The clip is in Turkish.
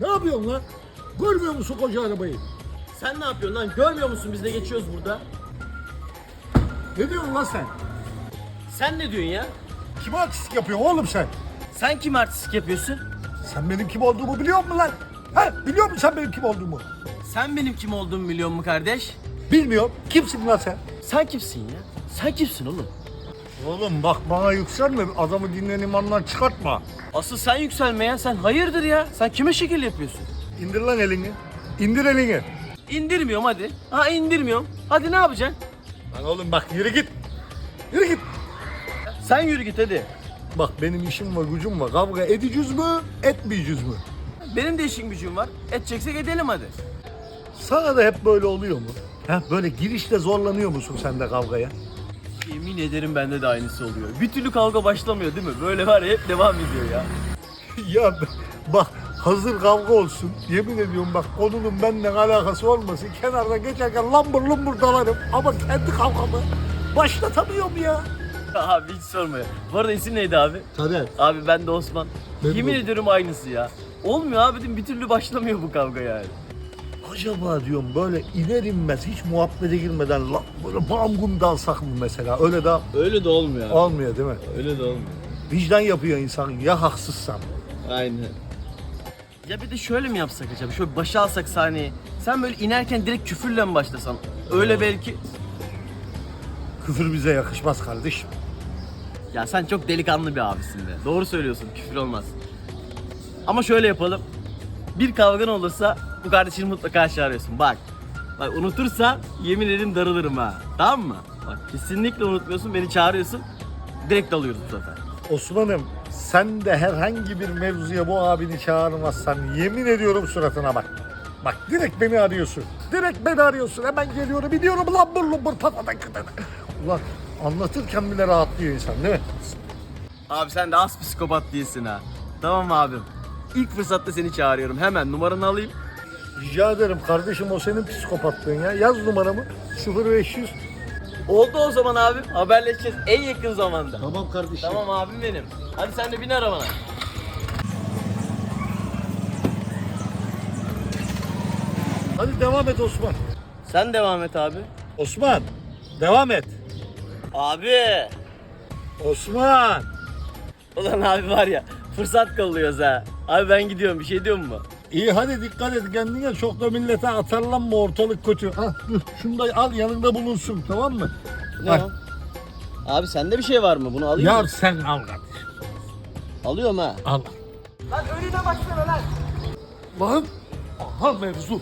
Ne yapıyorsun lan? Görmüyor musun koca arabayı? Sen ne yapıyorsun lan? Görmüyor musun biz de geçiyoruz burada? Ne diyorsun lan sen? Sen ne diyorsun ya? Kime artistlik yapıyorsun oğlum sen? Sen kim artistlik yapıyorsun? Sen benim kim olduğumu biliyor musun lan? Ha, biliyor musun sen benim kim olduğumu? Sen benim kim olduğumu biliyor musun kardeş? Bilmiyorum. Kimsin lan sen? Sen kimsin ya? Sen kimsin oğlum? Oğlum bak bana yükselme. Adamı dinleyen imandan çıkartma. Asıl sen yükselme ya. Sen hayırdır ya? Sen kime şekil yapıyorsun? İndir lan elini. İndir elini. İndirmiyorum hadi. Ha indirmiyorum. Hadi ne yapacaksın? Lan oğlum bak yürü git. Yürü git. Sen yürü git hadi. Bak benim işim var gücüm var. Kavga edeceğiz mü etmeyeceğiz mi? Benim de işim gücüm var. Edeceksek edelim hadi. Sana da hep böyle oluyor mu? Ha, böyle girişte zorlanıyor musun sen de kavgaya? Yemin ederim bende de aynısı oluyor. Bir türlü kavga başlamıyor değil mi? Böyle var ya hep devam ediyor ya. ya bak hazır kavga olsun. Yemin ediyorum bak konunun benden alakası olmasın. Kenarda geçerken lambur lumbur dalarım. Ama kendi kavgamı başlatamıyorum ya. Abi hiç sorma ya. Bu arada isim neydi abi? Kader. Abi ben de Osman. Memnun Yemin ediyorum aynısı ya. Olmuyor abi bir türlü başlamıyor bu kavga yani. Acaba diyorum böyle iner inmez hiç muhabbete girmeden la, böyle bam gum dalsak mı mesela? Öyle de Öyle de olmuyor abi. olmuyor değil mi? Öyle de olmuyor. Vicdan yapıyor insan ya haksızsam. Aynen. Ya bir de şöyle mi yapsak acaba? Şöyle başa alsak sahneyi. Sen böyle inerken direkt küfürle mi başlasan? Öyle belki... Küfür bize yakışmaz kardeşim. Ya sen çok delikanlı bir abisin be. Doğru söylüyorsun. Küfür olmaz. Ama şöyle yapalım. Bir kavgan olursa bu kardeşini mutlaka çağırıyorsun. Bak. Bak unutursa yemin ederim darılırım ha. Tamam mı? Bak kesinlikle unutmuyorsun. Beni çağırıyorsun. Direkt alıyoruz bu sefer. Osman'ım sen de herhangi bir mevzuya bu abini çağırmazsan yemin ediyorum suratına bak. Bak direkt beni arıyorsun. Direkt beni arıyorsun. Hemen geliyorum. Biliyorum lan burlu bur patadan kıdan. Ulan anlatırken bile rahatlıyor insan değil mi? Abi sen de az psikopat değilsin ha. Tamam abim. İlk fırsatta seni çağırıyorum. Hemen numaranı alayım. Rica ederim kardeşim o senin psikopatlığın ya. Yaz numaramı 0500. Oldu o zaman abim. Haberleşeceğiz en yakın zamanda. Tamam kardeşim. Tamam abim benim. Hadi sen de bin arabana. Hadi devam et Osman. Sen devam et abi. Osman devam et. Abi. Osman. Ulan abi var ya fırsat kolluyoruz ha. Abi ben gidiyorum bir şey diyor mu? İyi hadi dikkat et kendine çok da millete atarlanma ortalık kötü. Ah dur şunu da al yanında bulunsun tamam mı? Ne Bak. o? Abi sende bir şey var mı? Bunu alayım Ya mı? sen al kardeşim Alıyorum ha. al. Lan önüne baksana lan. Lan aha mevzu.